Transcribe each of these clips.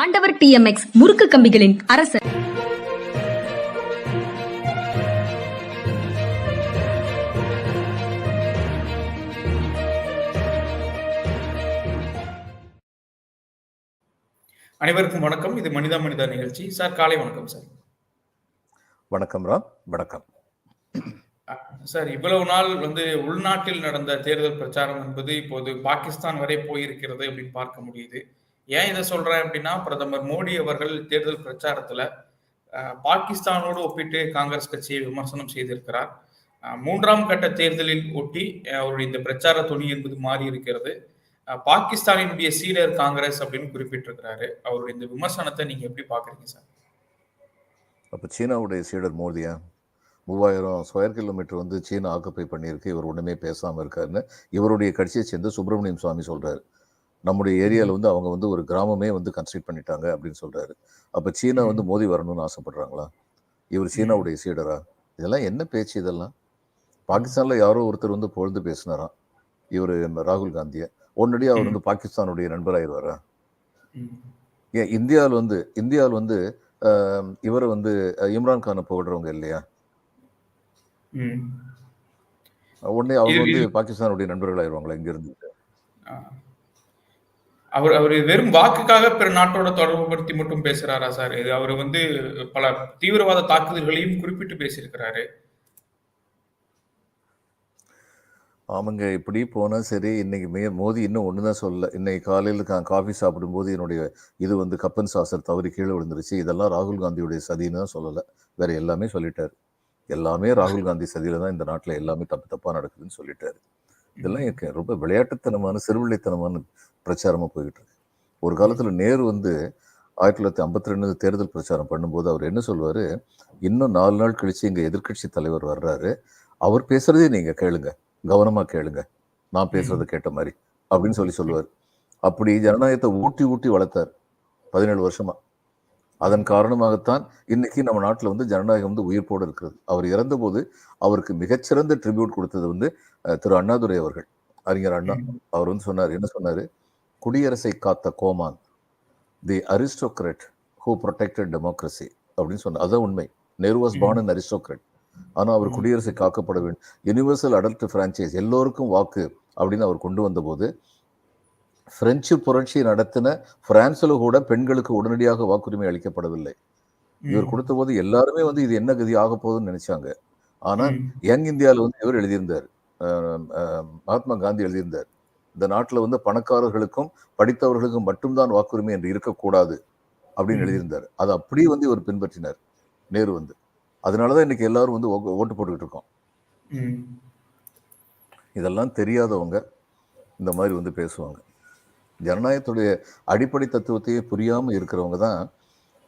ஆண்டவர் டிஎம்எக்ஸ் முறுக்கு கம்பிகளின் அரசர். அனைவருக்கும் வணக்கம். இது மனிதா மனிதா நிகழ்ச்சி. சார் காலை வணக்கம் சார். வணக்கம் ராம். வணக்கம். சார் இவ்வளவு நாள் வந்து உள்நாட்டில் நடந்த தேர்தல் பிரச்சாரம் என்பது இப்போது பாகிஸ்தான் வரை போயிருக்கிறது அப்படின்னு பார்க்க முடியுது. ஏன் இதை சொல்றேன் அப்படின்னா பிரதமர் மோடி அவர்கள் தேர்தல் பிரச்சாரத்துல பாகிஸ்தானோடு ஒப்பிட்டு காங்கிரஸ் கட்சியை விமர்சனம் செய்திருக்கிறார். மூன்றாம் கட்ட தேர்தலில் ஒட்டி அவருடைய இந்த பிரச்சார துணி என்பது மாறி இருக்கிறது. பாகிஸ்தானினுடைய சீடர் காங்கிரஸ் அப்படின்னு குறிப்பிட்டிருக்கிறாரு. அவருடைய இந்த விமர்சனத்தை நீங்க எப்படி பாக்குறீங்க சார்? அப்போ சீனாவுடைய சீடர் மோதியா மூவாயிரம் ஸ்கொயர் கிலோமீட்டர் வந்து சீனா ஆக்குப்பை பண்ணியிருக்கு. இவர் ஒன்றுமே பேசாமல் இருக்காருன்னு இவருடைய கட்சியை சேர்ந்து சுப்பிரமணியம் சுவாமி சொல்கிறாரு நம்முடைய ஏரியாவில் வந்து அவங்க வந்து ஒரு கிராமமே வந்து கன்ஸ்ட்ரக்ட் பண்ணிட்டாங்க அப்படின்னு சொல்கிறாரு அப்போ சீனா வந்து மோதி வரணும்னு ஆசைப்படுறாங்களா? இவர் சீனாவுடைய சீடரா? இதெல்லாம் என்ன பேச்சு இதெல்லாம்? பாகிஸ்தானில் யாரோ ஒருத்தர் வந்து பொழுது பேசினாராம். இவர் ராகுல் காந்தியை. உடனடியாக அவர் வந்து பாகிஸ்தானுடைய நண்பராயிருவாரா? ம். ஏன் இந்தியாவில் வந்து இந்தியாவில் வந்து இவரை வந்து இம்ரான் கானை புகழ்றவங்க இல்லையா. உடனே அவங்க இது- வந்து பாகிஸ்தானுடைய நண்பர்கள் ஆயிடுவாங்களா இங்க இருந்து ஆ. அவர் அவர் வெறும் வாக்குக்காக பிற நாட்டோட தொடர்பு படுத்தி மட்டும் பேசுறாரா சார்? இது அவர் வந்து பல தீவிரவாத தாக்குதல்களையும் குறிப்பிட்டு பேசியிருக்கிறாரு. ஆமாங்க இப்படி போனால் சரி இன்னைக்கு மே மோதி இன்னும் ஒன்று தான் சொல்லல. இன்னைக்கு காலையில் கா காஃபி சாப்பிடும்போது என்னுடைய இது வந்து கப்பன் சாசர் தவறி கீழே விழுந்துருச்சு. இதெல்லாம் ராகுல் காந்தியுடைய சதின்னு தான் சொல்லலை. வேற எல்லாமே சொல்லிட்டாரு. எல்லாமே ராகுல் காந்தி சதியில தான் இந்த நாட்டில் எல்லாமே தப்பு தப்பாக நடக்குதுன்னு சொல்லிட்டாரு. இதெல்லாம் ரொம்ப விளையாட்டுத்தனமான சிறுவிளைத்தனமான பிரச்சாரமா போய்கிட்டு இருக்கு. ஒரு காலத்துல நேரு வந்து ஆயிரத்தி தொள்ளாயிரத்தி ஐம்பத்தி ரெண்டு தேர்தல் பிரச்சாரம் பண்ணும்போது அவர் என்ன சொல்வாரு? இன்னும் நாலு நாள் கழிச்சு இங்க எதிர்க்கட்சி தலைவர் வர்றாரு. அவர் பேசுறதே நீங்க கேளுங்க. கவனமா கேளுங்க. நான் பேசுறத கேட்ட மாதிரி. அப்படின்னு சொல்லி சொல்லுவார். அப்படி ஜனநாயகத்தை ஊட்டி ஊட்டி வளர்த்தார். பதினேழு வருஷமா. அதன் காரணமாகத்தான் இன்னைக்கு நம்ம நாட்டில் வந்து ஜனநாயகம் வந்து உயிர்ப்போடு இருக்கிறது. அவர் இறந்தபோது அவருக்கு மிகச்சிறந்த ட்ரிபியூட் கொடுத்தது வந்து திரு அண்ணாதுரை அவர்கள். அறிஞர் அண்ணா அவர் வந்து சொன்னார் என்ன சொன்னாரு? குடியரசை காத்த கோமான் the aristocrat who protected democracy அப்படின்னு சொன்னார். அதுதான் உண்மை. Nehru was born an aristocrat ஆனால் அவர் குடியரசை காக்கப்பட வேண்டும். யுனிவர்சல் அடல்ட் ஃப்ரான்ச்சைஸ் எல்லோருக்கும் வாக்கு அப்படின்னு அவர் கொண்டு வந்தபோது பிரெஞ்சு புரட்சி நடத்தின பிரான்ஸ்ல கூட பெண்களுக்கு உடனடியாக வாக்குரிமை அளிக்கப்படவில்லை. இவர் கொடுத்தபோது எல்லாருமே வந்து இது என்ன கதி ஆக போகுதுன்னு நினைச்சாங்க. ஆனா. யங் இந்தியாவில் வந்து இவர் எழுதியிருந்தார். மகாத்மா காந்தி எழுதியிருந்தார். இந்த நாட்டில் வந்து பணக்காரர்களுக்கும் படித்தவர்களுக்கும் மட்டும்தான் வாக்குரிமை என்று இருக்கக்கூடாது அப்படின்னு. எழுதியிருந்தார். அதை அப்படியே வந்து இவர் பின்பற்றினார். நேரு வந்து. அதனாலதான் இன்னைக்கு எல்லாரும் வந்து ஓட்டு போட்டுக்கிட்டு இருக்கோம். இதெல்லாம் தெரியாதவங்க இந்த மாதிரி வந்து பேசுவாங்க. ஜனநாயகத்துடைய அடிப்படை தத்துவத்தையே புரியாம இருக்கிறவங்க தான்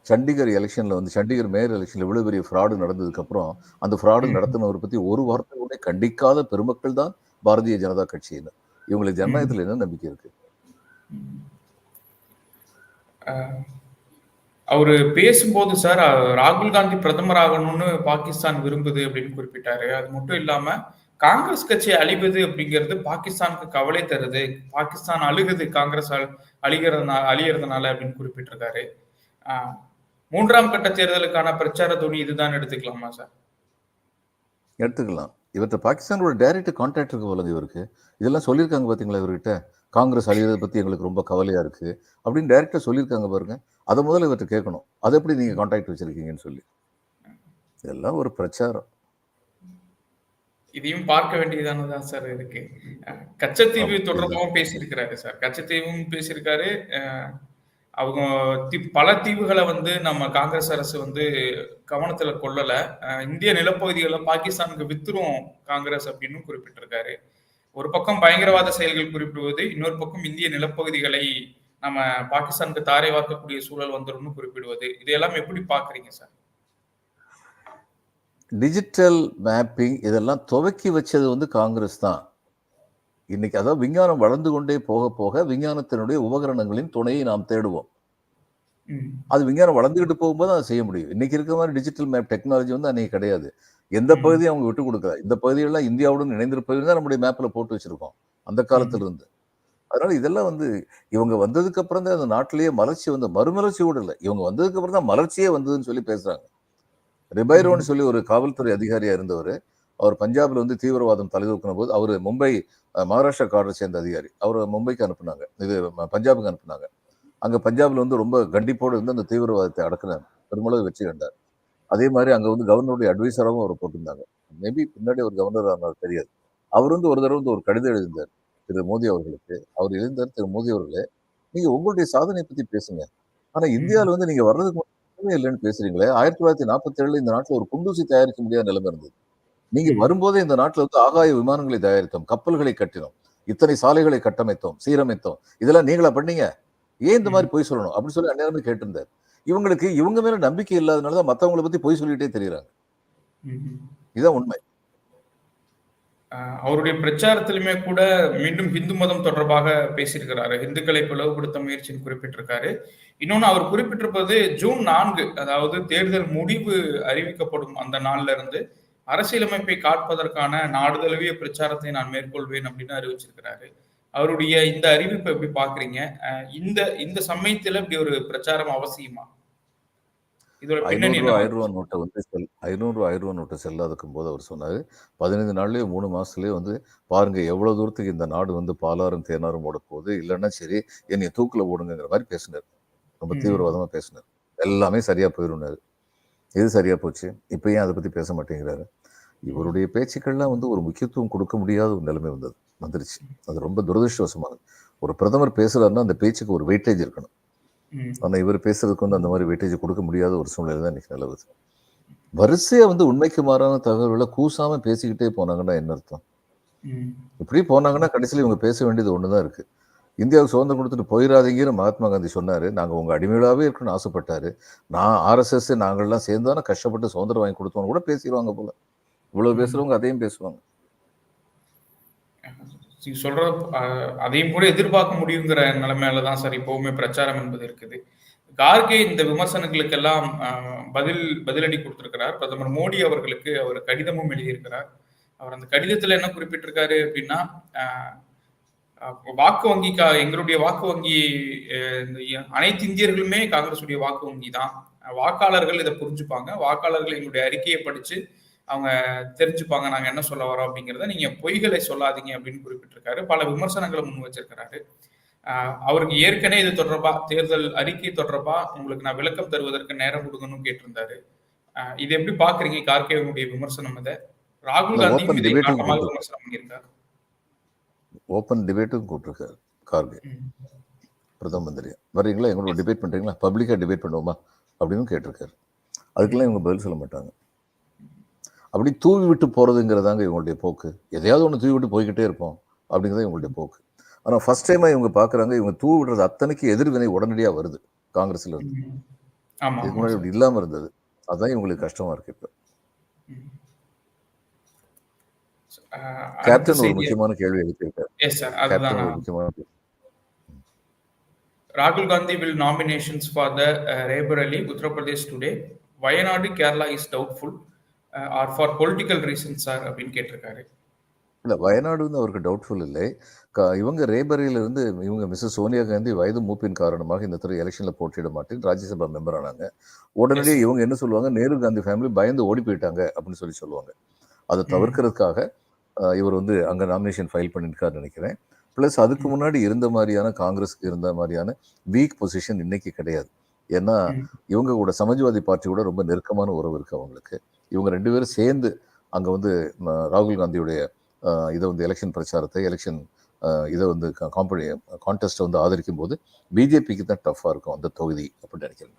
சண்டிகர் எலெக்ஷன்ல வந்து சண்டிகர் மேயர் எலெக்ஷன்ல இவ்வளவு பெரிய ஃப்ராடு நடந்ததுக்கு அப்புறம் அந்த ஃப்ராடு. நடத்தினவரை பத்தி ஒரு வார்த்தை கூட கண்டிக்காத பெருமக்கள் தான் பாரதிய ஜனதா கட்சியினர் இவங்களுக்கு ஜனநாயகத்துல என்ன நம்பிக்கை இருக்கு? அவரு பேசும்போது சார் ராகுல் காந்தி பிரதமர் ஆகணும்னு பாகிஸ்தான் விரும்புது அப்படின்னு குறிப்பிட்டாரு. அது மட்டும் இல்லாம காங்கிரஸ் கட்சி அழிவது அப்படிங்கிறது பாகிஸ்தானுக்கு கவலை தருது. பாகிஸ்தான் அழுகுது காங்கிரஸ் அழிகிறதுனால அழிகிறதுனால அப்படின்னு குறிப்பிட்டிருக்காரு. மூன்றாம் கட்ட தேர்தலுக்கான பிரச்சார துணி இதுதான் எடுத்துக்கலாமா சார்? எடுத்துக்கலாம். இவர்கிட்ட பாகிஸ்தானோட டைரக்ட் கான்டாக்ட் இருக்கு போலங்க இவருக்கு. இதெல்லாம் சொல்லியிருக்காங்க பார்த்தீங்களா இவர்கிட்ட? காங்கிரஸ் அழிவதை பற்றி எங்களுக்கு ரொம்ப கவலையாக இருக்கு. அப்படின்னு டைரக்டா சொல்லியிருக்காங்க பாருங்க. அதை முதல்ல இவர்கிட்ட கேட்கணும். அதை எப்படி நீங்கள் கான்டாக்ட் வச்சிருக்கீங்கன்னு சொல்லி. இதெல்லாம் ஒரு பிரச்சாரம். இதையும் பார்க்க வேண்டியதானதான் சார் இருக்கு. கச்சத்தீவு தொடர்பாகவும் பேசியிருக்கிறாரு சார். கச்சத்தீவும் பேசியிருக்காரு. அவங்க தி- பல தீவுகளை வந்து நம்ம காங்கிரஸ் அரசு வந்து கவனத்துல கொள்ளல. இந்திய நிலப்பகுதிகளை பாகிஸ்தானுக்கு வித்துரும் காங்கிரஸ் அப்படின்னு குறிப்பிட்டிருக்காரு. ஒரு பக்கம் பயங்கரவாத செயல்கள் குறிப்பிடுவது இன்னொரு பக்கம் இந்திய நிலப்பகுதிகளை நம்ம பாகிஸ்தானுக்கு தாரை வார்க்கக்கூடிய சூழல் வந்துரும்னு குறிப்பிடுவது. இதையெல்லாம் எப்படி பாக்குறீங்க சார்? டிஜிட்டல் மேப்பிங் இதெல்லாம் துவக்கி வச்சது வந்து காங்கிரஸ் தான். இன்னைக்கு அதாவது விஞ்ஞானம் வளர்ந்து கொண்டே போக போக விஞ்ஞானத்தினுடைய உபகரணங்களின் துணையை நாம் தேடுவோம். அது விஞ்ஞானம் வளர்ந்துகிட்டு போகும்போது அதை செய்ய முடியும். இன்னைக்கு இருக்க மாதிரி டிஜிட்டல் மேப் டெக்னாலஜி வந்து அன்னைக்கு கிடையாது. எந்த. பகுதியும் அவங்க விட்டு கொடுக்கல. இந்த பகுதியெல்லாம் இந்தியாவுடன் இணைந்திருப்பது தான் நம்முடைய மேப்ல போட்டு வச்சிருக்கோம். அந்த காலத்துல இருந்து அதனால இதெல்லாம் வந்து இவங்க வந்ததுக்கு அப்புறம் தான் அந்த நாட்டிலேயே மலர்ச்சி வந்து மறுமலர்ச்சி கூட இல்லை. இவங்க வந்ததுக்கு அப்புறம் தான் மலர்ச்சியே வந்ததுன்னு சொல்லி பேசுறாங்க. ரிபைரோன்னு சொல்லி ஒரு காவல்துறை அதிகாரியா இருந்தவர். அவர் பஞ்சாப்ல வந்து தீவிரவாதம் தலைதூக்கின போது அவர் மும்பை மகாராஷ்டிரா கார்டை சேர்ந்த அதிகாரி. அவர் மும்பைக்கு அனுப்புனாங்க. இது பஞ்சாபுக்கு அனுப்புனாங்க. அங்க பஞ்சாப்ல வந்து ரொம்ப கண்டிப்போடு இருந்து அந்த தீவிரவாதத்தை அடக்குனார் பெருமளவு வெற்றி கண்டார். அதே மாதிரி அங்க வந்து கவர்னருடைய அட்வைசராகவும் அவர் போட்டிருந்தாங்க. மேபி பின்னாடி ஒரு கவர்னர் ஆனார் தெரியாது. அவர் வந்து ஒரு தடவை வந்து ஒரு கடிதம் எழுதினார் திரு மோடி அவர்களுக்கு. அவர் எழுந்தார் திரு மோடி அவர்களே நீங்க உங்களுடைய சாதனை பத்தி பேசுங்க. ஆனா இந்தியாவில் வந்து நீங்க வர்றதுக்கு இல்லைன்னு பேசுறீங்களே. ஆயிரத்தி தொள்ளாயிரத்தி நாற்பத்தி ஏழுல இந்த நாட்டுல ஒரு குண்டூசி தயாரிக்க முடியாத நிலைமை இருந்தது. நீங்க. வரும்போதே இந்த நாட்டுல வந்து ஆகாய விமானங்களை தயாரித்தோம் கப்பல்களை கட்டினோம் இத்தனை சாலைகளை கட்டமைத்தோம் சீரமைத்தோம். இதெல்லாம் நீங்களா பண்ணீங்க? ஏன் இந்த மாதிரி பொய் சொல்லணும்? அப்படி சொல்லி அந்நேரமே கேட்டிருந்தார். இவங்களுக்கு இவங்க மேல நம்பிக்கை இல்லாதனால தான் மத்தவங்களை பத்தி பொய் சொல்லிட்டே தெரியுறாங்க. இதுதான் உண்மை. அவருடைய பிரச்சாரத்திலுமே கூட மீண்டும் இந்து மதம் தொடர்பாக பேசியிருக்கிறாரு. இந்துக்களை பிளவுபடுத்த முயற்சின்னு குறிப்பிட்டிருக்காரு. இன்னொன்னு அவர் குறிப்பிட்டிருப்பது ஜூன் நான்கு அதாவது தேர்தல் முடிவு அறிவிக்கப்படும் அந்த நாள்ல இருந்து அரசியலமைப்பை காட்பதற்கான நாடு தழுவிய பிரச்சாரத்தை நான் மேற்கொள்வேன் அப்படின்னு அறிவிச்சிருக்கிறாரு. அவருடைய இந்த அறிவிப்பை எப்படி பாக்குறீங்க இந்த இந்த சமயத்துல இப்படி ஒரு பிரச்சாரம் அவசியமா? இதோட பின்னணி ஐநூறு ரூபா என்ன ஆயிரம் ரூபா நோட்டை வந்து செல் ஐநூறு ரூபா ஆயிரம் ரூபா நோட்டை செல்லாதுக்கும் போது அவர் சொன்னாரு பதினைந்து நாள்லயே மூணு மாசத்துலயே வந்து பாருங்க எவ்வளவு தூரத்துக்கு இந்த நாடு வந்து பாலாறும் தேனாரும் ஓட போகுது. இல்லைன்னா சரி என்னை தூக்குல ஓடுங்கிற மாதிரி பேசினார். ரொம்ப ம். தீவிரவாதமா பேசினார். எல்லாமே சரியா போயிருந்தாரு எது சரியா போச்சு? இப்ப ஏன் அதை பத்தி பேச மாட்டேங்கிறாரு? இவருடைய பேச்சுக்கள்லாம் வந்து ஒரு முக்கியத்துவம் கொடுக்க முடியாத ஒரு நிலைமை வந்தது. வந்துருச்சு. அது ரொம்ப துரதிருஷ்டவசமானது. ஒரு பிரதமர் பேசுறாருன்னா அந்த பேச்சுக்கு ஒரு வெயிட்டேஜ் இருக்கணும். ஆனால் இவர் பேசுறதுக்கு வந்து அந்த மாதிரி வெயிட்டேஜ் கொடுக்க முடியாத ஒரு சூழ்நிலை தான் இன்னைக்கு நிலவுது. வரிசையா வந்து உண்மைக்கு மாறான தகவல்களை கூசாம பேசிக்கிட்டே போனாங்கன்னா என்ன அர்த்தம்? இப்படி போனாங்கன்னா கடைசியில் இவங்க பேச வேண்டியது ஒண்ணுதான் இருக்கு. இந்தியாவுக்கு சுதந்திரம் கொடுத்துட்டு போயிடாதீங்கன்னு மகாத்மா காந்தி சொன்னாரு. நாங்க உங்க அடிமையாவே இருக்கணும்னு ஆசைப்பட்டாரு. நான் ஆர்எஸ்எஸ் நாங்கள்லாம் சேர்ந்தானே கஷ்டப்பட்டு சுதந்திரம் வாங்கி கொடுத்தோன்னு கூட பேசிடுவாங்க போல. இவ்வளவு பேசுறவங்க அதையும் பேசுவாங்க. நீங்க சொல்ற அதையும் கூட எதிர்பார்க்க முடியுங்கிற நிலைமையில தான் சார் இப்பவுமே பிரச்சாரம் என்பது இருக்குது. கார்கே இந்த விமர்சனங்களுக்கெல்லாம் அஹ், பதில் பதிலடி கொடுத்திருக்கிறார். பிரதமர் மோடி அவர்களுக்கு அவர் கடிதமும் எழுதியிருக்கிறார். அவர் அந்த கடிதத்துல என்ன குறிப்பிட்டிருக்காரு அப்படின்னா வாக்கு வங்கி கா- எங்களுடைய வாக்கு வங்கி இந்த அனைத்து இந்தியர்களுமே காங்கிரஸுடைய வாக்கு வங்கி தான் வாக்காளர்கள் இதை புரிஞ்சுப்பாங்க. வாக்காளர்கள் எங்களுடைய அறிக்கையை படிச்சு அவங்க தெரிஞ்சுப்பாங்க நாங்க என்ன சொல்ல வரோம் அப்படிங்கிறத நீங்க பொய்களை சொல்லாதீங்க அப்படின்னு குறிப்பிட்டிருக்காரு. பல விமர்சனங்களை முன் வச்சிருக்கிறாரு. அவருக்கு ஏற்கனவே இது தொடர்பா தேர்தல் அறிக்கை தொடர்பா உங்களுக்கு நான் விளக்கம் தருவதற்கு நேரம் கொடுக்கணும்னு கேட்டிருந்தாரு. இது எப்படி பாக்குறீங்க? கார்கேவனுடைய விமர்சனம் இதை. ராகுல் கொடுத்து- விமர்சனம் பண்ணியிருக்காரு. ஓப்பன் டிபேட்டும் கூப்பிட்டுருக்காரு கார்கே. பிரதம மந்திரி. வர்றீங்களா? எங்களோட டிபேட் பண்றீங்களா? பப்ளிக்கா டிபேட் பண்ணுவோமா? அப்படின்னு கேட்டிருக்காரு. அதுக்கெல்லாம் இவங்க பதில் சொல்ல மாட்டாங்க. அப்படி தூவி விட்டு போறதுங்கிறதாங்க இவங்களுடைய போக்கு. எதையாவது ஒன்று தூவி விட்டு போய்கிட்டே இருப்போம் அப்படிங்கிறது இவங்களுடைய போக்கு. ஆனா ஃபர்ஸ்ட் டைமா இவங்க பாக்குறாங்க இவங்க தூவி விடுறது அத்தனைக்கு எதிர்வினை உடனடியா வருது காங்கிரஸ்ல இருந்து. இதுக்கு முன்னாடி இப்படி இல்லாம இருந்தது. அதுதான் இவங்களுக்கு கஷ்டமா இருக்கு இப்ப. கேப்டன் ஒரு முக்கியமான கேள்வி எழுப்பியிருக்காரு எஸ் சார் அதுதான் கேப்டன் ஒரு நான் முக்கியமான Rahul Gandhi will nominations for the uh, Or for political reasons, sir, அப்படின்னு கேட்டிருக்காரு. இல்ல வயநாடு வந்து அவருக்கு டவுட்ஃபுல் இல்லை. க- இவங்க ரேபரேல இருந்து இவங்க மிஸ்ஸஸ் சோனியா காந்தி வயது மூப்பின் காரணமாக இந்த தடவை எலெக்ஷன்ல போட்டியிட மாட்டேன் ராஜ்யசபா மெம்பர் ஆனாங்க. உடனடியே Yes. இவங்க என்ன சொல்லுவாங்க நேரு காந்தி ஃபேமிலி பயந்து ஓடி போயிட்டாங்க அப்படின்னு சொல்லி சொல்லுவாங்க. அதை தவிர்க்கிறதுக்காக இவர் வந்து அங்க நாமினேஷன் ஃபைல் பண்ணியிருக்காருன்னு நினைக்கிறேன். ப்ளஸ் அதுக்கு. முன்னாடி இருந்த மாதிரியான காங்கிரஸ்க்கு இருந்த மாதிரியான வீக் பொசிஷன் இன்னைக்கு கிடையாது. ஏன்னா. இவங்க கூட சமாஜ்வாதி பார்ட்டி கூட ரொம்ப நெருக்கமான உறவு இருக்கு அவங்களுக்கு. இவங்க ரெண்டு பேரும் சேர்ந்து அங்க வந்து ராகுல் காந்தியுடைய இதை வந்து எலெக்ஷன் பிரச்சாரத்தை எலெக்ஷன் இதை வந்து காம்படி கான்டெஸ்ட்டை வந்து ஆதரிக்கும் போது பிஜேபிக்கு தான் டஃப்பாக இருக்கும் அந்த தொகுதி அப்படின்னு நினைக்கிறேன்.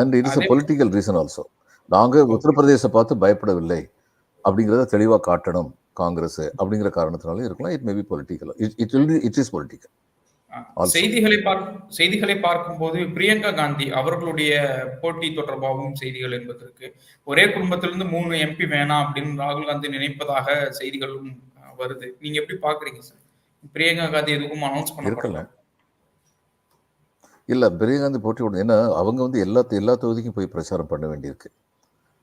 And it is a political reason also நாங்கள் உத்தரப்பிரதேச பார்த்து பயப்படவில்லை அப்படிங்கிறத தெளிவாக காட்டணும் காங்கிரஸ் அப்படிங்கிற காரணத்தினால இருக்கலாம். It may be political it will it is political. செய்திகளை பார்க்கும் செய்திகளை பார்க்கும்போது பிரியங்கா காந்தி அவர்களுடைய போட்டி தொடர்பாகவும் செய்திகள் என்பது இருக்கு ஒரே குடும்பத்திலிருந்து மூணு எம்பி வேணாம் அப்படின்னு ராகுல் காந்தி நினைப்பதாக செய்திகளும் வருது. நீங்க எப்படி பாக்குறீங்க சார்? பிரியங்கா காந்தி எதுவும் அனௌன்ஸ் இருக்கலாம் இல்ல பிரியகாந்தி போட்டி போடணும் ஏன்னா அவங்க வந்து எல்லா எல்லா தொகுதிக்கும் போய் பிரச்சாரம் பண்ண வேண்டியிருக்கு.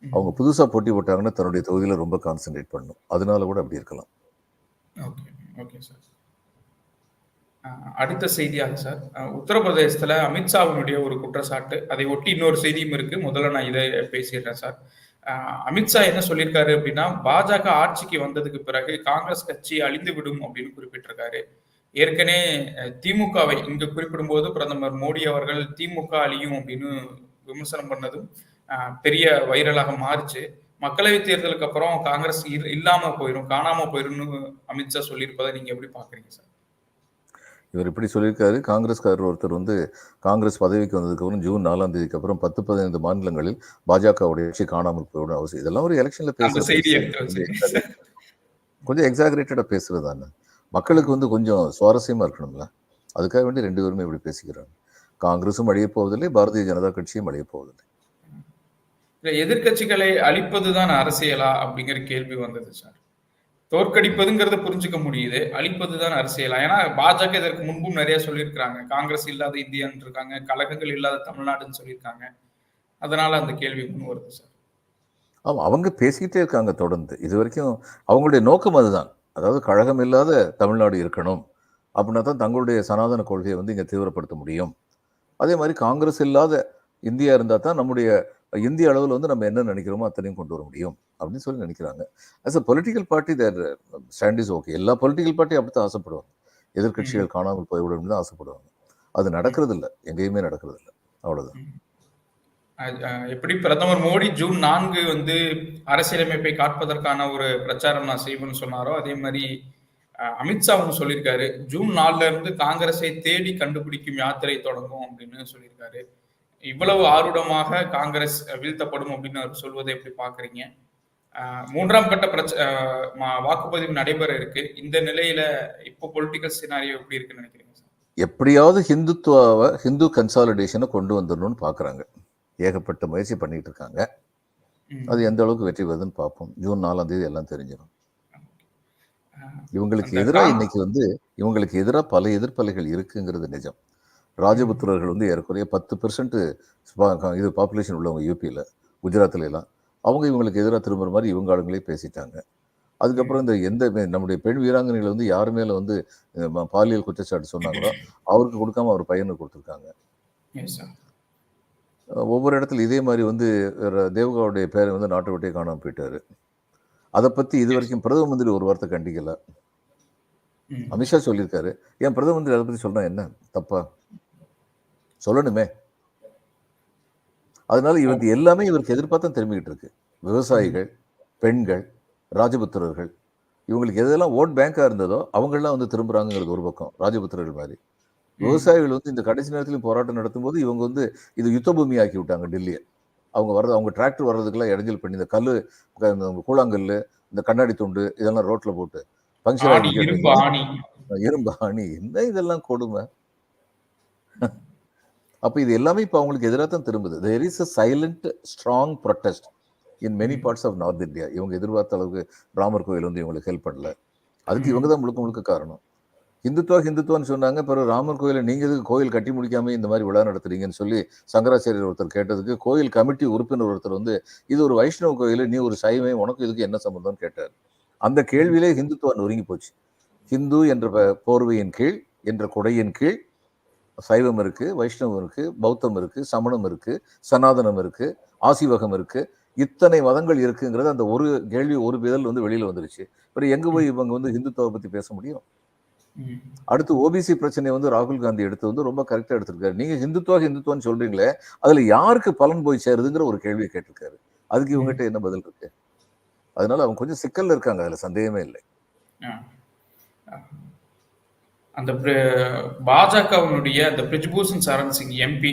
அவங்க புதுசா போட்டி போட்டாங்கன்னா தன்னுடைய தொகுதியில ரொம்ப கான்சென்ட்ரேட் பண்ணணும் அதனால கூட அப்படி இருக்கலாம். Okay okay sir. அடுத்த செய்தியாக சார் அஹ் உத்தரப்பிரதேசத்துல அமித்ஷாவினுடைய ஒரு குற்றச்சாட்டு. அதை ஒட்டி இன்னொரு செய்தியும் இருக்கு. முதல்ல நான் இதை பேசிடுறேன் சார். அமித்ஷா என்ன சொல்லியிருக்காரு அப்படின்னா பாஜக ஆட்சிக்கு வந்ததுக்கு பிறகு காங்கிரஸ் கட்சி அழிந்து விடும் அப்படின்னு குறிப்பிட்டிருக்காரு. ஏற்கனவே திமுகவை இங்கு குறிப்பிடும்போது பிரதமர் மோடி அவர்கள் திமுக அழியும் அப்படின்னு விமர்சனம் பண்ணதும் பெரிய வைரலாக மாறுச்சு. மக்களவை தேர்தலுக்கு அப்புறம் காங்கிரஸ் இல்- இல்லாம போயிடும் காணாம போயிடும்னு அமித்ஷா சொல்லியிருப்பதை நீங்க எப்படி பாக்குறீங்க சார்? இவர் இப்படி சொல்லியிருக்காரு. காங்கிரஸ்காரர் ஒருத்தர் வந்து காங்கிரஸ் பதவிக்கு வந்ததுக்கப்புறம் ஜூன் நாலாம் தேதிக்கு அப்புறம் பத்து பதினைந்து மாநிலங்களில் பாஜகவுடைய ஆட்சி காணாமல் போயிடும் அவசியம். இதெல்லாம் ஒரு எலெக்ஷன்ல அந்த பேசுற செய்தியை பேச்சு. எடுத்து கொஞ்சம் எக்ஸாகரேட்டடா பேசுறது தானே. மக்களுக்கு வந்து கொஞ்சம் சுவாரஸ்யமா இருக்கணும்ல. அதுக்காக வேண்டி ரெண்டு பேருமே இப்படி பேசிக்கிறாங்க. காங்கிரஸும் அழிய போவதில்லை பாரதிய ஜனதா கட்சியும் அழிய போவதில்லை. இல்ல எதிர்க்கட்சிகளை அழிப்பதுதான் அரசியலா அப்படிங்கிற கேள்வி வந்தது சார். தோற்கடிப்பதுங்கிறத புரிஞ்சுக்க முடியுது. அழிப்பதுதான் அரசியலா. ஏன்னா பாஜக இதற்கு முன்பும் நிறைய சொல்லியிருக்கிறாங்க. காங்கிரஸ் இல்லாத இந்தியான்னு இருக்காங்க. கழகங்கள் இல்லாத தமிழ்நாடுன்னு சொல்லியிருக்காங்க. அதனால அந்த கேள்வி முன் வருது சார். அவங்க பேசிக்கிட்டே இருக்காங்க தொடர்ந்து. இது வரைக்கும் அவங்களுடைய நோக்கம் அதுதான். அதாவது கழகம் இல்லாத தமிழ்நாடு இருக்கணும் அப்படின்னா தான் தங்களுடைய சனாதன கொள்கையை வந்து இங்கே தீவிரப்படுத்த முடியும். அதே மாதிரி காங்கிரஸ் இல்லாத இந்தியா இருந்தால் தான் நம்முடைய இந்திய அளவில் வந்து நம்ம என்ன நினைக்கிறோமோ அத்தனையும் கொண்டு வர முடியும் அப்படின்னு சொல்லி நினைக்கிறாங்க. As a political party their stand is okay எல்லா பொலிட்டிக்கல் பார்ட்டியும் அப்படி தான் ஆசைப்படுவாங்க. எதிர்க்கட்சிகள் காணாமல் போய்விடும் தான் ஆசைப்படுவாங்க. அது நடக்கிறது இல்லை எங்கேயுமே நடக்கிறது இல்லை அஹ் எப்படி பிரதமர் மோடி ஜூன் நான்கு வந்து அரசியலமைப்பை காட்பதற்கான ஒரு பிரச்சாரம் நான் செய்வேன்னு சொன்னாரோ அதே மாதிரி அமித்ஷாவும் சொல்லியிருக்காரு ஜூன் நாலுல இருந்து காங்கிரஸை தேடி கண்டுபிடிக்கும் யாத்திரை தொடங்கும் அப்படின்னு சொல்லியிருக்காரு. இவ்வளவு ஆர்வமாக காங்கிரஸ் வீழ்த்தப்படும் அப்படின்னு அவர் சொல்வதை எப்படி பாக்குறீங்க மூன்றாம் கட்ட பிரச்ச வாக்குப்பதிவு நடைபெற இருக்கு. இந்த நிலையில இப்போ பொலிட்டிக்கல் சினாரியோ எப்படி இருக்குன்னு நினைக்கிறீங்க எப்படியாவது ஹிந்துத்துவாவை ஹிந்து கன்சாலிடேஷனை கொண்டு வந்துடணும்னு பார்க்குறாங்க. ஏகப்பட்ட முயற்சி பண்ணிட்டு இருக்காங்க. அது எந்த அளவுக்கு வெற்றி பெறுதுன்னு பார்ப்போம். ஜூன் நாலாம் தேதி எல்லாம் தெரிஞ்சிடும். இவங்களுக்கு எதிராக இன்னைக்கு வந்து இவங்களுக்கு எதிராக பல எதிர்ப்பலைகள் இருக்குங்கிறது நிஜம். ராஜபுத்திரர்கள் வந்து ஏறக்குறைய பத்து பெர்சன்ட் இது பாப்புலேஷன் உள்ளவங்க யூபியில் குஜராத்ல எல்லாம் அவங்க இவங்களுக்கு எதிராக திரும்புற மாதிரி இவங்க ஆளுங்களே பேசிட்டாங்க. அதுக்கப்புறம் இந்த எந்த நம்முடைய பெண் வீராங்கனைகள் வந்து யார் மேல வந்து பாலியல் குற்றச்சாட்டு சொன்னாங்களோ அவருக்கு கொடுக்காம அவர் பையனுக்கு கொடுத்துருக்காங்க. ஒவ்வொரு இடத்துல இதே மாதிரி வந்து தேவகாவுடைய பேரை வந்து நாட்டை விட்டே காணாம போயிட்டாரு. அதை பத்தி இது வரைக்கும் பிரதம மந்திரி ஒரு வார்த்தை கண்டிக்கல. அமித்ஷா சொல்லியிருக்காரு. ஏன் பிரதம மந்திரி அதை பத்தி சொன்னா என்ன? தப்பா? சொல்லணுமே. அதனால இவருக்கு எல்லாமே இவருக்கு எதிர்பார்த்தா திரும்பிக்கிட்டு இருக்கு. விவசாயிகள் பெண்கள் ராஜபுத்திரர்கள் இவங்களுக்கு எதெல்லாம் ஓட் பேங்கா இருந்ததோ அவங்கெல்லாம் வந்து திரும்புறாங்கிறது ஒரு பக்கம் ராஜபுத்திரர்கள் மாதிரி. விவசாயிகள் வந்து இந்த கடைசி நேரத்திலும் போராட்டம் நடத்தும்போது இவங்க வந்து இது யுத்த பூமி ஆக்கி விட்டாங்க டெல்லியை. அவங்க வர்றது அவங்க டிராக்டர் வர்றதுக்கெல்லாம் இடைஞ்சல் பண்ணி இந்த கல் கூழாங்கல் இந்த கண்ணாடி துண்டு இதெல்லாம் ரோட்ல போட்டு ஆணி இரும்பு ஆணி என்ன இதெல்லாம் கொடுமை? அப்ப இது எல்லாமே இப்ப அவங்களுக்கு எதிராக தான் திரும்புது. There is a silent strong protest in many parts of north India இவங்க எதிர்பார்த்த அளவுக்கு ராமர் கோயில் வந்து இவங்களுக்கு ஹெல்ப் பண்ணல. அதுக்கு இவங்க தான் முழுக்க முழுக்க காரணம். ஹிந்துத்துவா ஹிந்துத்துவான்னு சொன்னாங்க பிறகு ராமர் கோயிலை நீங்க எதுக்கு கோயில் கட்டி முடிக்காம இந்த மாதிரி விழா நடத்துறீங்கன்னு சொல்லி சங்கராச்சாரியர் ஒருத்தர் கேட்டதுக்கு கோயில் கமிட்டி உறுப்பினர் ஒருத்தர் வந்து இது ஒரு வைஷ்ணவ கோயில் நீ ஒரு சைவம் உனக்கு இதுக்கு என்ன சம்பந்தம்னு கேட்டார். அந்த கேள்வியிலே ஹிந்துத்துவா நொறுங்கி போச்சு. ஹிந்து என்ற போர்வையின் கீழ் என்ற குடையின் கீழ் சைவம் இருக்கு வைஷ்ணவம் இருக்கு பௌத்தம் இருக்கு சமணம் இருக்கு சனாதனம் இருக்கு ஆசிவகம் இருக்கு. இத்தனை மதங்கள் இருக்குங்கிறது அந்த ஒரு கேள்வி ஒரு விதல் வந்து வெளியில வந்துருச்சு. அப்புறம் எங்க போய் இவங்க வந்து ஹிந்துத்துவ பத்தி பேச முடியும்? அடுத்து ஓபிசி பிரச்சனையை வந்து ராகுல் காந்தி எடுத்து வந்து ரொம்ப கரெக்டா எடுத்திருக்காரு. நீங்க ஹிந்துத்துவா ஹிந்துத்துவான்னு சொல்றீங்களே அதுல யாருக்கு பலன் போய் சேருதுங்கிற ஒரு கேள்வியை கேட்டிருக்காரு. அதுக்கு இவங்ககிட்ட என்ன பதில் இருக்கு? அதனால அவங்க கொஞ்சம் சிக்கல்ல இருக்காங்க அதுல சந்தேகமே இல்லை. அந்த பாஜகவினுடைய அந்த பிரிஜ்பூஷன் சரண் சிங் எம்பி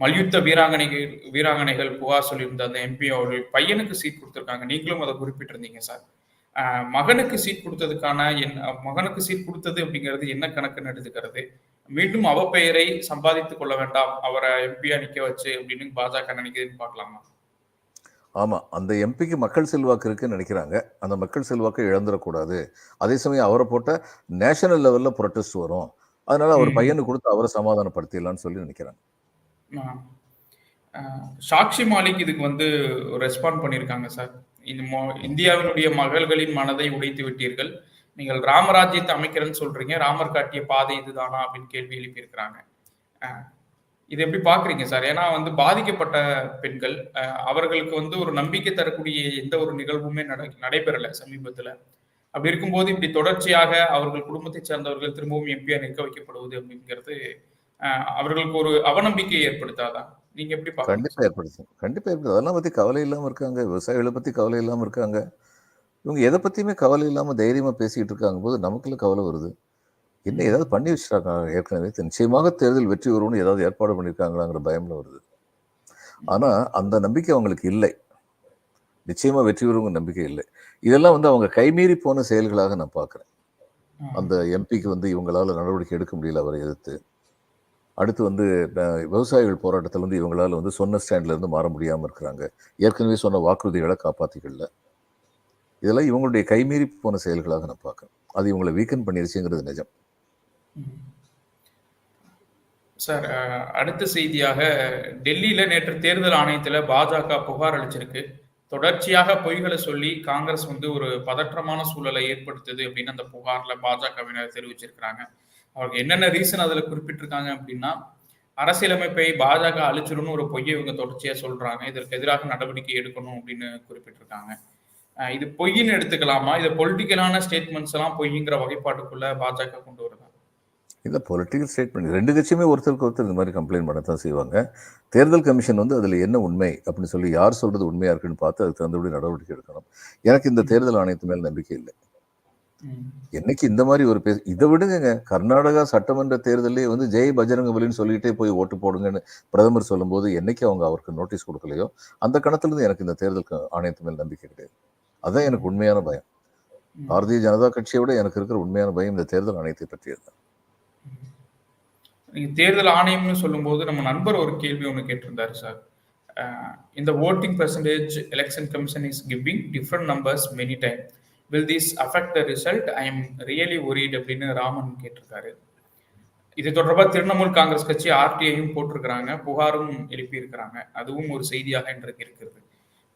மல்யுத்த வீராங்கனைகள் வீராங்கனைகள் புகார் சொல்லியிருந்த அந்த எம்பி அவருடைய பையனுக்கு சீட் கொடுத்துருக்காங்க. நீங்களும் அதை குறிப்பிட்டிருந்தீங்க சார். மகனுக்கு சீட் கொடுத்ததுக்கான என் மகனுக்கு சீட் கொடுத்தது அப்படிங்கிறது என்ன கணக்குன்னு எடுத்துக்கிறது மீண்டும் அவ பெயரை சம்பாதித்துக் கொள்ள வேண்டாம். அவரை எம்பியா நிக்க வச்சு அப்படின்னு பாஜக நினைக்கிறதுன்னு பார்க்கலாமா? ஆமா அந்த எம்பிக்கு மக்கள் செல்வாக்கு இருக்குன்னு நினைக்கிறாங்க. அந்த மக்கள் செல்வாக்கை இழந்துடக்கூடாது. அதே சமயம் அவரை போட்ட நேஷனல் லெவல்ல ப்ரொட்டஸ்ட் வரும். அதனால அவர் ம். பையனுக்கு கொடுத்து அவரை சமாதானப்படுத்திடலாம்னு சொல்லி நினைக்கிறாங்க. சாக்ஷி மாலிக் இதுக்கு வந்து ரெஸ்பாண்ட் பண்ணியிருக்காங்க சார். இந்தியாவினுடைய மகள்களின் மனதை உடைத்து விட்டீர்கள். நீங்கள் ராமராஜ்யத்தை அமைக்கிறேன்னு சொல்றீங்க. ராமர் காட்டிய பாதை இதுதானா அப்படின்னு கேள்வி எழுப்பியிருக்கிறாங்க. இது எப்படி பாக்குறீங்க சார்? ஏன்னா வந்து பாதிக்கப்பட்ட பெண்கள் அவர்களுக்கு வந்து ஒரு நம்பிக்கை தரக்கூடிய எந்த ஒரு நிகழ்வுமே நட நடைபெறல சமீபத்துல. அப்படி இருக்கும்போது இப்படி தொடர்ச்சியாக அவர்கள் குடும்பத்தை சேர்ந்தவர்கள் திரும்பவும் எம்பியா நிற்க வைக்கப்படுவது அப்படிங்கிறது அவர்களுக்கு ஒரு அவநம்பிக்கையை ஏற்படுத்தாதான் நீங்க எப்படி கண்டிப்பா ஏற்படுத்தும். கண்டிப்பா ஏற்படுத்தும். அதெல்லாம் பத்தி கவலை இல்லாம இருக்காங்க. விவசாயிகளை பத்தி கவலை இல்லாம இருக்காங்க. இவங்க எதை பத்தியுமே கவலை இல்லாம தைரியமா பேசிக்கிட்டு இருக்காங்க போது நமக்குள்ள கவலை வருது. என்ன ஏதாவது பண்ணி வச்சிருக்காங்க ஏற்கனவே நிச்சயமாக தேர்தல் வெற்றி வரும்னு ஏதாவது ஏற்பாடு பண்ணியிருக்காங்களாங்கிற பயம்ல வருது. ஆனா அந்த நம்பிக்கை அவங்களுக்கு இல்லை. நிச்சயமா வெற்றி வருங்கிற நம்பிக்கை இல்லை. இதெல்லாம் வந்து அவங்க கைமீறி போன செயல்களாக நான் பார்க்குறேன். அந்த எம்பிக்கு வந்து இவங்களால நடவடிக்கை எடுக்க முடியல அவரை எதிர்த்து. அடுத்து வந்து விவசாயிகள் போராட்டத்தில் வந்து இவங்களால வந்து சொன்ன ஸ்டாண்ட்ல இருந்து மாற முடியாம இருக்கிறாங்க. ஏற்கனவே சொன்ன வாக்குறுதிகளை காப்பாத்திக்கல. இதெல்லாம் இவங்களுடைய கைமீறி போன செயல்களாக நான் பார்க்குறேன். அது இவங்களை வீக்கன் பண்ணிருச்சுங்கிறது நிஜம். சார் அடுத்த செய்தியாக டெல்லியில நேற்று தேர்தல் ஆணையத்துல பாஜக புகார் அளிச்சிருக்கு. தொடர்ச்சியாக பொய்களை சொல்லி காங்கிரஸ் வந்து ஒரு பதற்றமான சூழலை ஏற்படுத்துது அப்படின்னு அந்த புகார்ல பாஜகவினர் தெரிவிச்சிருக்கிறாங்க. அவருக்கு என்னென்ன ரீசன் அதுல குறிப்பிட்டிருக்காங்க அப்படின்னா அரசியலமைப்பை பாஜக அழிச்சிடும்னு ஒரு பொய்யை இவங்க தொடர்ச்சியா சொல்றாங்க. இதற்கு எதிராக நடவடிக்கை எடுக்கணும் அப்படின்னு குறிப்பிட்டிருக்காங்க. இது பொய்ன்னு எடுத்துக்கலாமா? இது பொலிட்டிக்கலான ஸ்டேட்மெண்ட்ஸ் எல்லாம் பொய்ங்கிற வகைப்பாட்டுக்குள்ள பாஜக கொண்டு வருதா? இந்த பொலிட்டிக்கல் ஸ்டேட்மெண்ட் ரெண்டு கட்சியுமே ஒருத்தருக்கு ஒருத்தர் இந்த மாதிரி கம்ப்ளைண்ட் பண்ணத்தான் செய்வாங்க. தேர்தல் கமிஷன் வந்து அதில் என்ன உண்மை அப்படின்னு சொல்லி யார் சொல்றது உண்மையா இருக்குன்னு பார்த்து அதுக்கு தகுந்தபடி நடவடிக்கை எடுக்கணும். எனக்கு இந்த தேர்தல் ஆணையத்து மேல் நம்பிக்கை இல்லை. என்னைக்கு இந்த மாதிரி ஒரு பேச இதை விடுங்க கர்நாடகா சட்டமன்ற தேர்தலே வந்து ஜெய் பஜரங்க பலின்னு சொல்லிட்டே போய் ஓட்டு போடுங்கன்னு பிரதமர் சொல்லும்போது என்னைக்கு அவங்க அவருக்கு நோட்டீஸ் கொடுக்கலையோ அந்த கணத்துல இருந்து எனக்கு இந்த தேர்தல் ஆணையத்து மேல் நம்பிக்கை கிடையாது. அதான் எனக்கு உண்மையான பயம். பாரதிய ஜனதா கட்சியை விட எனக்கு இருக்கிற உண்மையான பயம் இந்த தேர்தல் ஆணையத்தை பற்றியது நீங்கள் தேர்தல் ஆணையம்னு சொல்லும்போது நம்ம நண்பர் ஒரு கேள்வி ஒன்று கேட்டிருந்தாரு சார் இந்த voting percentage election commission is giving different numbers many time will this affect the result I am really worried அப்படின்னு ராமன் கேட்டிருக்காரு. இது தொடர்பாக திரிணாமுல் காங்கிரஸ் கட்சி ஆர்டிஐயும் போட்டிருக்கிறாங்க புகாரும் எழுப்பியிருக்கிறாங்க. அதுவும் ஒரு செய்தியாக இன்றைக்கு இருக்கிறது.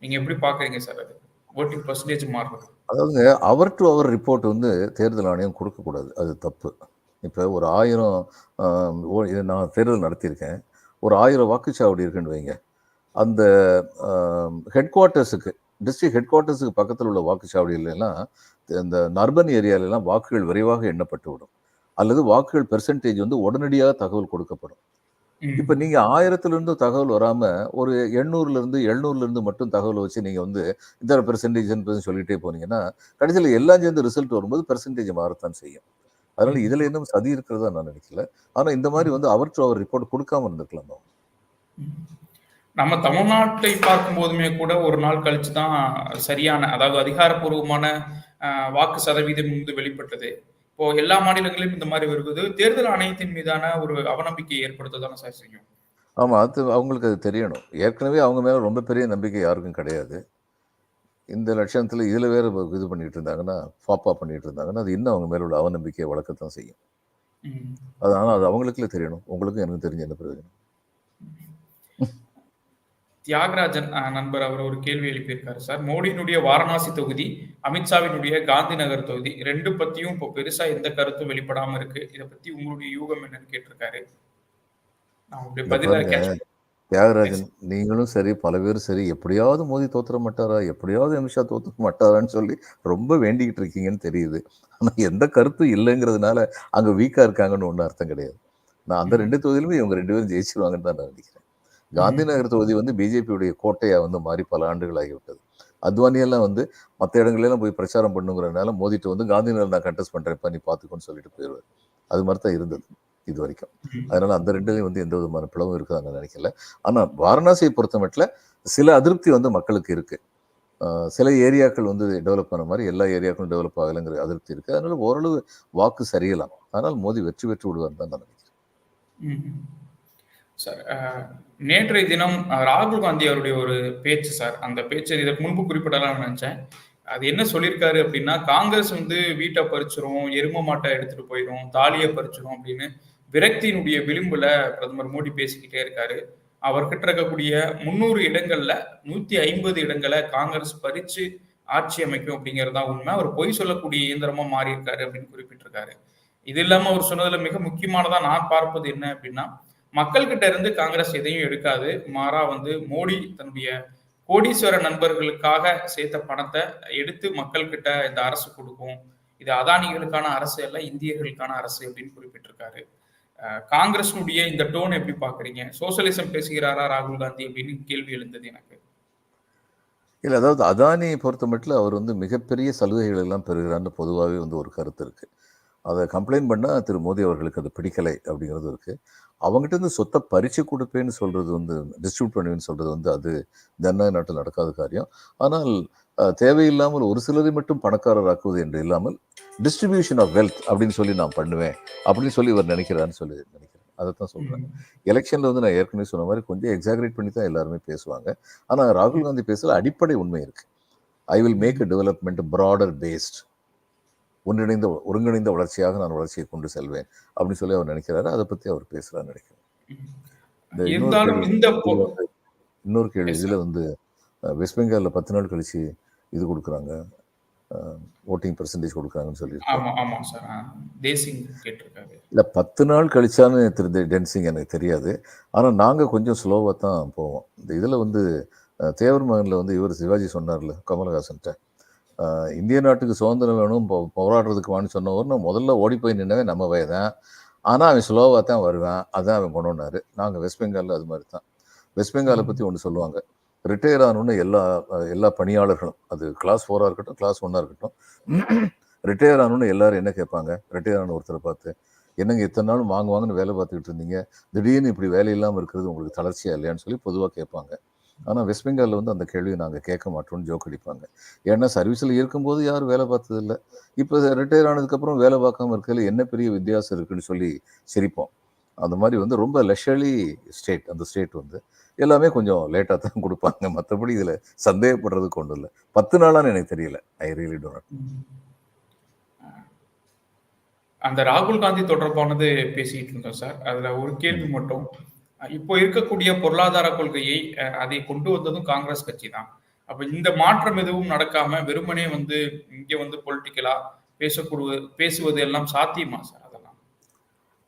நீங்க எப்படி பாக்குறீங்க சார் அது? ஓட்டிங் பர்சன்டேஜ் மாறுறது அதாவது அவர் டு அவர் ரிப்போர்ட் வந்து தேர்தல் ஆணையம் கொடுக்கக்கூடாது. அது தப்பு. இப்போ ஒரு ஆயிரம் இது நான் தேர்தல் நடத்தியிருக்கேன். ஒரு ஆயிரம் வாக்குச்சாவடி இருக்குன்னு வைங்க. அந்த ஹெட் குவார்ட்டர்ஸுக்கு டிஸ்ட்ரிக்ட் ஹெட் குவார்ட்டர்ஸுக்கு பக்கத்தில் உள்ள வாக்குச்சாவடியிலலாம் இந்த நர்பன் ஏரியாலெல்லாம் வாக்குகள் விரைவாக எண்ணப்பட்டு விடும் அல்லது வாக்குகள் பெர்சன்டேஜ் வந்து உடனடியாக தகவல் கொடுக்கப்படும். இப்போ நீங்க ஆயிரத்துல இருந்து தகவல் வராம ஒரு எண்ணூறுல இருந்து எழுநூறுல இருந்து மட்டும் தகவல் வச்சு நீங்க வந்து இந்த பெர்சன்டேஜ் சொல்லிட்டே போனீங்கன்னா கடைசியில் எல்லாம் சேர்ந்து ரிசல்ட் வரும்போது பெர்சன்டேஜ் மாறத்தான் செய்யும். அதனால இதுல இன்னும் சதி இருக்கிறதா நான் நினைக்கல. ஆனா இந்த மாதிரி வந்து அவர் டு அவர் ரிப்போர்ட் கொடுக்காம இருந்திருக்கலாம். நம்ம தமிழ்நாட்டை பார்க்கும் போதுமே கூட ஒரு நாள் கழிச்சு தான் சரியான அதாவது அதிகாரப்பூர்வமான வாக்கு சதவீதம் வந்து வெளிப்பட்டது. இப்போ எல்லா மாநிலங்களிலும் இந்த மாதிரி வருவது தேர்தல் ஆணையத்தின் மீதான ஒரு அவநம்பிக்கை ஏற்படுத்த தானே சார் செய்யும். ஆமா அது அவங்களுக்கு அது தெரியணும். ஏற்கனவே அவங்க மேல ரொம்ப பெரிய நம்பிக்கை யாருக்கும் கிடையாது. இந்த லட்சணத்துல இதுல வேற இது பண்ணிட்டு இருந்தாங்கன்னா ஃபாப்பா பண்ணிட்டு இருந்தாங்கன்னா அது இன்னும் அவங்க மேல உள்ள அவநம்பிக்கையை வளர்க்கத்தான் செய்யும். அது ஆனால் அது அவங்களுக்குள்ள தெரியணும். உங்களுக்கும் எனக்கு தெரிஞ்ச என்ன பிரயோஜனம். தியாகராஜன் நண்பர் அவர் ஒரு கேள்வி எழுப்பியிருக்காரு சார். மோடியினுடைய வாரணாசி தொகுதி அமித்ஷாவினுடைய காந்தி நகர் தொகுதி ரெண்டு பத்தியும் இப்போ பெருசா எந்த கருத்தும் வெளிப்படாம இருக்கு. இதை பத்தி உங்களுடைய யூகம் என்னன்னு கேட்டிருக்காரு. நான் தியாகராஜன் நீங்களும் சரி பல பேரும் சரி எப்படியாவது மோதி தோத்துற மாட்டாரா எப்படியாவது அமித்ஷா தோத்துக்க மாட்டாரான்னு சொல்லி ரொம்ப வேண்டிக்கிட்டு இருக்கீங்கன்னு தெரியுது. ஆனா எந்த கருத்தும் இல்லைங்கிறதுனால அங்க வீக்கா இருக்காங்கன்னு ஒன்றும் அர்த்தம் கிடையாது. நான் அந்த ரெண்டு தொகுதியிலுமே இவங்க ரெண்டு பேரும் ஜெயிச்சிருவாங்கன்னு தான் நான் நினைக்கிறேன். காந்தி நகர் தொகுதி வந்து பிஜேபியுடைய கோட்டையா வந்து மாறி பல ஆண்டுகள் ஆகிவிட்டது. அத்வானி எல்லாம் வந்து மற்ற இடங்களெல்லாம் போய் பிரச்சாரம் பண்ணுங்கிறதுனால மோதிட்டு வந்து காந்தி நகர் நான் கண்டெஸ்ட் பண்றேன் நீ பார்த்துக்கோன்னு சொல்லிட்டு போயிடுவார் அது மாதிரி தான் இருந்தது. இது வரைக்கும் அதனால அந்த ரெண்டுலையும் வந்து எந்த விதமான பிளவும் இருக்குதா நான் நினைக்கல. ஆனா வாரணாசியை பொறுத்த மட்டும் சில அதிருப்தி வந்து மக்களுக்கு இருக்கு. சில ஏரியாக்கள் வந்து டெவலப் பண்ண மாதிரி எல்லா ஏரியாக்களும் டெவலப் ஆகலைங்கிற அதிருப்தி இருக்கு. அதனால ஓரளவு வாக்கு சரியலாம். ஆனால் மோடி வெற்றி பெற்று விடுவார் தான் நான் நினைக்கிறேன். சார் நேற்றைய தினம் ராகுல் காந்தி அவருடைய ஒரு பேச்சு சார் அந்த பேச்சு இதற்கு முன்பு குறிப்பிடலாம் நினைச்சேன். அது என்ன சொல்லியிருக்காரு அப்படின்னா காங்கிரஸ் வந்து வீட்டை பறிச்சிரும் எரும மாட்டை எடுத்துட்டு போயிடும் தாலியை பறிச்சிரும் அப்படின்னு விரக்தியினுடைய விளிம்புல பிரதமர் மோடி பேசிக்கிட்டே இருக்காரு. அவர்கிட்ட இருக்கக்கூடிய முன்னூறு இடங்கள்ல நூத்தி ஐம்பது இடங்களை காங்கிரஸ் பறிச்சு ஆட்சி அமைக்கும் அப்படிங்கிறது உண்மை. அவர் பொய் சொல்லக்கூடிய இயந்திரமா மாறி இருக்காரு அப்படின்னு குறிப்பிட்டிருக்காரு. இது இல்லாம அவர் சொன்னதுல மிக முக்கியமானதா நான் பார்ப்பது என்ன அப்படின்னா மக்கள் கிட்ட இருந்து காங்கிரஸ் எதையும் எடுக்காது. மாறா வந்து மோடி தன்னுடைய கோடீஸ்வர நண்பர்களுக்காக சேர்த்த பணத்தை எடுத்து மக்கள் கிட்ட இந்த அரசு கொடுக்கும். இது அதானிகளுக்கான அரசு அல்ல இந்தியர்களுக்கான அரசு அப்படின்னு குறிப்பிட்டிருக்காரு. காங்கிரஸினுடைய இந்த டோன் எப்படி பாக்குறீங்க சோசியலிசம் பேசுகிறாரா ராகுல் காந்தி அப்படின்னு கேள்வி எழுந்தது எனக்கு. இல்லை அதாவது அதானியை பொறுத்த மட்டும் அவர் வந்து மிகப்பெரிய சலுகைகள் எல்லாம் பெறுகிறான்னு பொதுவாகவே வந்து ஒரு கருத்து இருக்கு. அதை கம்ப்ளைண்ட் பண்ணால் திரு மோடி அவர்களுக்கு அது பிடிக்கலை அப்படிங்கிறது இருக்கு. அவங்ககிட்ட இருந்து சொத்தை பறிச்சு கொடுப்பேன்னு சொல்றது வந்து டிஸ்ட்ரிபியூட் பண்ணுவேன்னு சொல்றது வந்து அது ஜனநாயக நாட்டில் நடக்காத காரியம். ஆனால் தேவையில்லாமல் ஒரு சிலரை மட்டும் பணக்காரராக்குவது என்று இல்லாமல் டிஸ்ட்ரிபியூஷன் ஆஃப் வெல்த் அப்படின்னு சொல்லி நான் பண்ணுவேன் அப்படின்னு சொல்லி இவர் நினைக்கிறான்னு சொல்லி நினைக்கிறேன். அதை தான் சொல்றேன் எலெக்ஷன்ல வந்து நான் ஏற்கனவே சொன்ன மாதிரி கொஞ்சம் எக்ஸாகரேட் பண்ணி தான் எல்லாருமே பேசுவாங்க. ஆனா ராகுல் காந்தி பேசல அடிப்படை உண்மை இருக்கு. I will make a development broader based ஒன்றிணைந்த ஒருங்கிணைந்த வளர்ச்சியாக நான் வளர்ச்சியை கொண்டு செல்வேன் அப்படின்னு சொல்லி அவர் நினைக்கிறாரு. அதை பத்தி அவர் பேசுறாரு நினைக்கிறேன். இந்த இன்னொரு கேள்வி. இதுல வந்து- வெஸ்ட் பெங்கால்ல பத்து நாள் கழிச்சு இது கொடுக்குறாங்க. ஓட்டிங் பர்சன்டேஜ் கொடுக்குறாங்கன்னு கேட்டிருக்காரு. இல்லை பத்து நாள் கழிச்சான்னு திரு டென்சிங் எனக்கு தெரியாது. ஆனால் நாங்கள் கொஞ்சம் ஸ்லோவாக தான் போவோம். இந்த இதில் வந்து தேவர் மகனில் வந்து இவர் சிவாஜி சொன்னார்ல கமலஹாசன்ட்ட. இந்திய நாட்டுக்கு சுதந்திரம் வேணும் போராடுறதுக்கு வான்னு சொன்னவர் நான் முதல்ல ஓடி போய் நின்னவே நம்ம வயதான் ஆனால் அவன் ஸ்லோவாக தான் வருவான். அதான் அவன் கொண்டு வந்தார் நாங்கள் வெஸ்ட் பெங்காலில் அது மாதிரி தான். வெஸ்ட் பெங்காலை பற்றி ஒன்று சொல்லுவாங்க. ரிட்டையர் ஆகணும்னு எல்லா எல்லா பணியாளர்களும் அது கிளாஸ் ஃபோராக இருக்கட்டும் கிளாஸ் ஒன்னாக இருக்கட்டும் ரிட்டையர் ஆகணும்னு எல்லாரும் என்ன கேட்பாங்க? ரிட்டையர் ஆன ஒருத்தரை பார்த்து என்னங்க இத்தனை நாள் வாங்க வாங்கன்னு வேலை பார்த்துக்கிட்டு இருந்தீங்க? திடீர்னு இப்படி வேலை இல்லாமல் இருக்கிறது உங்களுக்கு தளர்ச்சியா இல்லையான்னு சொல்லி பொதுவாக கேட்பாங்க. ஆனால் வெஸ்ட் பெங்காலில் வந்து அந்த கேள்வியை நாங்கள் கேட்க மாட்டோம்னு ஜோக் அடிப்பாங்க. ஏன்னா சர்வீஸில் இருக்கும்போது யாரும் வேலை பார்த்ததில்லை. இப்போ ரிட்டையர் ஆனதுக்கப்புறம் வேலை பார்க்காம இருக்கிறதுல என்ன பெரிய வித்தியாசம் இருக்குன்னு சொல்லி சிரிப்போம். அந்த மாதிரி வந்து ரொம்ப லெஷர்லி ஸ்டேட் அந்த ஸ்டேட் வந்து எல்லாமே கொஞ்சம் லேட்டாக தான் கொடுப்பாங்க. மற்றபடி இதில் சந்தேகப்படுறதுக்கு ஒன்றும் இல்லை. பத்து நாளான்னு எனக்கு தெரியல. ஐ ரியலி டோன்ட் அந்த ராகுல் காந்தி தொடர்பானது பேசிட்டு இருந்தோம் சார். அதுல ஒரு கேள்வி மட்டும் இப்போ இருக்கக்கூடிய பொருளாதார கொள்கையை அதை கொண்டு வந்ததும் காங்கிரஸ் கட்சி தான். அப்ப இந்த மாற்றம் எதுவும் நடக்காம வெறுமனே வந்து இங்க வந்து பொலிட்டிக்கலா பேசக்கூடிய பேசுவது எல்லாம் சாத்தியமா சார்?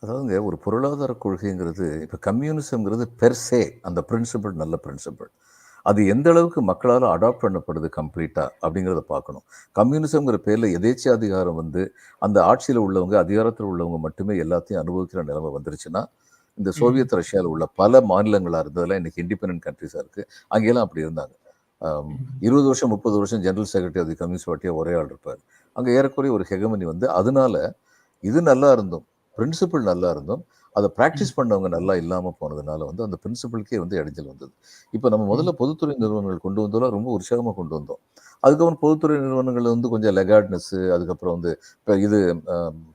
அதாவதுங்க ஒரு பொருளாதார கொள்கைங்கிறது இப்போ கம்யூனிசம்ங்கிறது பெர்சே அந்த பிரின்சிபல் நல்ல பிரின்சிபல் அது எந்த அளவுக்கு மக்களால் அடாப்ட் பண்ணப்படுது கம்ப்ளீட்டாக அப்படிங்கிறத பார்க்கணும். கம்யூனிசம்ங்கிற பேரில் எதேச்ச அதிகாரம் வந்து அந்த ஆட்சியில் உள்ளவங்க அதிகாரத்தில் உள்ளவங்க மட்டுமே எல்லாத்தையும் அனுபவிக்கிற நிலைமை வந்துருச்சுன்னா இந்த சோவியத் ரஷ்யாவில் உள்ள பல மாநிலங்களாக இருந்ததெல்லாம் இன்னைக்கு இண்டிபெண்டன்ட் கண்ட்ரிஸாக இருக்குது அங்கெல்லாம் அப்படி இருந்தாங்க. இருபது வருஷம் முப்பது வருஷம் ஜெனரல் செக்ரட்டரி அது கம்யூனிஸ்ட் பார்ட்டியாக ஒரே ஆள் இருப்பார். அங்கே ஏறக்குறைய ஒரு ஹெகமனி வந்து அதனால இது நல்லா இருந்தும். பிரின்சிபல் நல்லா இருந்தும் அதை ப்ராக்டிஸ் பண்ணவங்க நல்லா இல்லாமல் போனதுனால வந்து அந்த பிரின்சிபலுக்கே வந்து இடைஞ்சல் வந்தது. இப்போ நம்ம முதல்ல பொதுத்துறை நிறுவனங்கள் கொண்டு வந்தோம் ரொம்ப உற்சாகமாக கொண்டு வந்தோம். அதுக்கப்புறம் பொதுத்துறை நிறுவனங்கள் வந்து கொஞ்சம் லெகார்ட்னஸ் அதுக்கப்புறம் வந்து இப்போ இது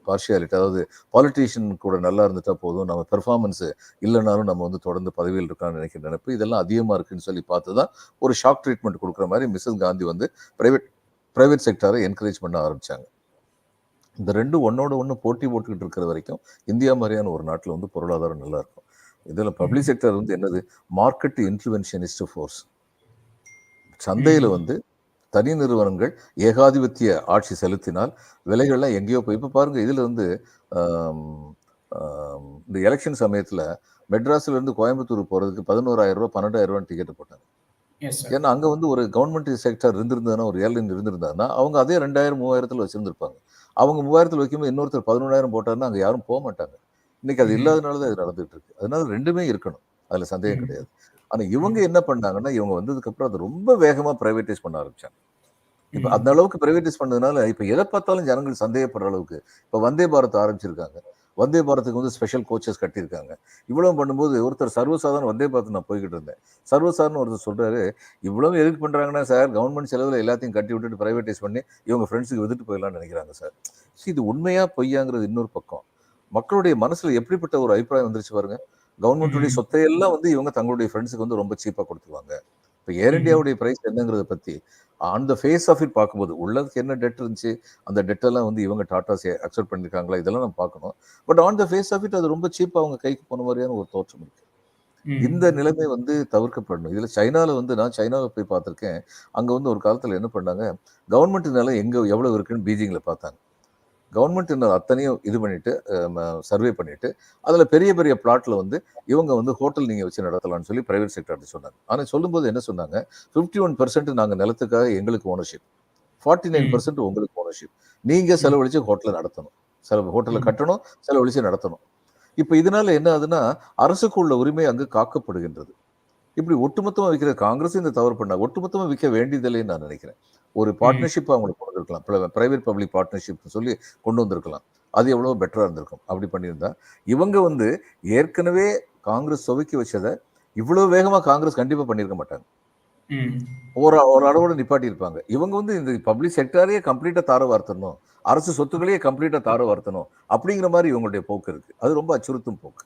பார்ஷியாலிட்டி அதாவது பாலிட்டிஷியன் கூட நல்லா இருந்துட்டா போதும் நம்ம பெர்ஃபார்மன்ஸ் இல்லைனாலும் நம்ம வந்து தொடர்ந்து பதவியில் இருக்கான்னு நினைக்கிற நினைப்பு இதெல்லாம் அதிகமாக இருக்குன்னு சொல்லி பார்த்து தான் ஒரு ஷாக் ட்ரீட்மெண்ட் கொடுக்குற மாதிரி மிஸ்ஸஸ் காந்தி வந்து பிரைவேட் பிரைவேட் செக்டரை என்கரேஜ் பண்ண ஆரம்பிச்சாங்க. இந்த ரெண்டு ஒன்னோட ஒன்று போட்டி போட்டுக்கிட்டு இருக்கிற வரைக்கும் இந்தியா மாதிரியான ஒரு நாட்டில் வந்து பொருளாதாரம் நல்லா இருக்கும். இதில் பப்ளிக் செக்டர் வந்து என்னது? மார்க்கெட் இன்ஃப்ளூவன்ஷனிஸ்ட் ஃபோர்ஸ் சந்தையில் வந்து தனி நிறுவனங்கள் ஏகாதிபத்திய ஆட்சி செலுத்தினால் விலைகள்லாம் எங்கேயோ போய் இப்போ பாருங்க இதில் வந்து இந்த எலெக்ஷன் சமயத்தில் மெட்ராஸ்ல இருந்து கோயம்புத்தூர் போகிறதுக்கு பதினோராயிரம் ரூபாய் பன்னெண்டாயிரம் ரூபாய் டிக்கெட் போட்டாங்க. ஏன்னா அங்கே வந்து ஒரு கவர்மெண்ட் செக்டர் இருந்திருந்ததுன்னா ஒரு ஏர்லைன் இருந்திருந்தாங்கன்னா அவங்க அதே ரெண்டாயிரம் மூவாயிரத்தில் வச்சிருந்திருப்பாங்க. அவங்க மூவாயிரத்தில் வைக்கும்போது இன்னொருத்தர் பதினொன்றாயிரம் போட்டாருன்னா அங்கே யாரும் போக மாட்டாங்க. இன்னைக்கு அது. இல்லாதனால தான் இது நடந்துட்டு இருக்கு. அதனால ரெண்டுமே இருக்கணும். அதில் சந்தேகம். கிடையாது. ஆனால் இவங்க என்ன பண்ணாங்கன்னா இவங்க வந்ததுக்கு அப்புறம் அதை ரொம்ப வேகமாக பிரைவேட்டைஸ் பண்ண ஆரம்பிச்சாங்க. இப்போ. அந்த அளவுக்கு பிரைவேட்டைஸ் பண்ணதுனால இப்போ எதை பார்த்தாலும் ஜனங்கள் சந்தேகப்படுற அளவுக்கு இப்போ வந்தே பாரத் ஆரம்பிச்சிருக்காங்க. வந்தே பாரத்துக்கு வந்து ஸ்பெஷல் கோச்சஸ் கட்டியிருக்காங்க. இவ்வளவு பண்ணும்போது ஒருத்தர் சர்வசாதாரண வந்தே பாரத் நான் போய்கிட்டு இருந்தேன். சர்வசாதாரண ஒருத்தர் சொல்றாரு இவ்வளவு எதுக்கு பண்றாங்கன்னா சார் கவர்மெண்ட் செலவில் எல்லாத்தையும் கட்டி விட்டுட்டு பிரைவேட்டைஸ் பண்ணி இவங்க ஃப்ரெண்ட்ஸுக்கு வித்துட்டு போயிடலாம்னு நினைக்கிறாங்க சார் See, இது உண்மையா பொய்யாங்கிறது இன்னொரு பக்கம். மக்களுடைய மனசுல எப்படிப்பட்ட ஒரு அபிப்பிராயம் வந்துருச்சு பாருங்க. கவர்மெண்ட்டுடைய. சொத்தையெல்லாம் வந்து இவங்க தங்களுடைய ஃப்ரெண்ட்ஸுக்கு வந்து ரொம்ப சீப்பா கொடுத்துருவாங்க. இப்போ ஏர் ம். இந்தியாவுடைய பிரைஸ் என்னங்கிறத பத்தி அந்த ஃபேஸ் ஆஃப் இட் பார்க்கும்போது உள்ளதுக்கு என்ன டெட் இருந்துச்சு அந்த எல்லாம் வந்து இவங்க டாட்டாஸ் அக்செப்ட் பண்ணிருக்காங்களா இதெல்லாம் நம்ம பார்க்கணும். But on the face of it அது ரொம்ப சீப்பாக அவங்க கைக்கு போன மாதிரியான ஒரு தோற்றம் இருக்கு. ம். இந்த நிலைமை வந்து தவிர்க்கப்படணும். இதுல சைனால வந்து நான் சைனாவில் போய் பார்த்திருக்கேன். அங்க வந்து ஒரு காலத்துல என்ன பண்ணாங்க கவர்மெண்ட் நிலம் எங்க எவ்வளவு இருக்குன்னு பீஜிங்ல பார்த்தாங்க. கவர்மெண்ட் நிலம் அத்தனையும் இது பண்ணிட்டு சர்வே பண்ணிட்டு அதுல பெரிய பெரிய பிளாட்ல வந்து இவங்க வந்து ஹோட்டல் நீங்க வச்சு நடத்தலாம்னு சொல்லி பிரைவேட் செக்டர் சொன்னாங்க. ஆனா சொல்லும்போது என்ன சொன்னாங்க? 51% ஒன் பர்சன்ட் நாங்க நிலத்துக்காக எங்களுக்கு ஓனர்ஷிப் ஃபார்ட்டி நைன் பர்சன்ட் உங்களுக்கு ஓனர்ஷிப் நீங்க செலவழிச்சு ஹோட்டலை நடத்தணும். செலவு ஹோட்டலை ம். கட்டணும் செலவழிச்சு நடத்தணும். இப்போ இதனால என்ன ஆகுதுன்னா அரசுக்கு உள்ள உரிமை அங்கு காக்கப்படுகின்றது. இப்படி ஒட்டுமொத்தமா விற்கிற காங்கிரஸ் இந்த தவறு பண்ணா ஒட்டுமொத்தமா விற்க வேண்டியதில்லைன்னு நான் நினைக்கிறேன். ஒரு பார்ட்னர்ஷிப் அவங்களுக்கு கொண்டு பிரைவேட் பப்ளிக் பார்ட்னர்ஷிப் சொல்லி கொண்டு வந்திருக்கலாம். அது எவ்வளவு பெட்டரா இருந்திருக்கும். அப்படி பண்ணியிருந்தா இவங்க வந்து ஏற்கனவே காங்கிரஸ் துவக்கி வச்சதை இவ்வளவு வேகமா காங்கிரஸ் கண்டிப்பா பண்ணியிருக்க மாட்டாங்க. ஒரு ஒரு அளவோட நிப்பாட்டி இருப்பாங்க. இவங்க வந்து இந்த பப்ளிக் செக்டாரையே கம்ப்ளீட்டா தார வார்த்தணும். அரசு சொத்துக்களையே கம்ப்ளீட்டா தார வார்த்தணும். அப்படிங்கிற மாதிரி இவங்களுடைய போக்கு இருக்கு. அது ரொம்ப அச்சுறுத்தும் போக்கு.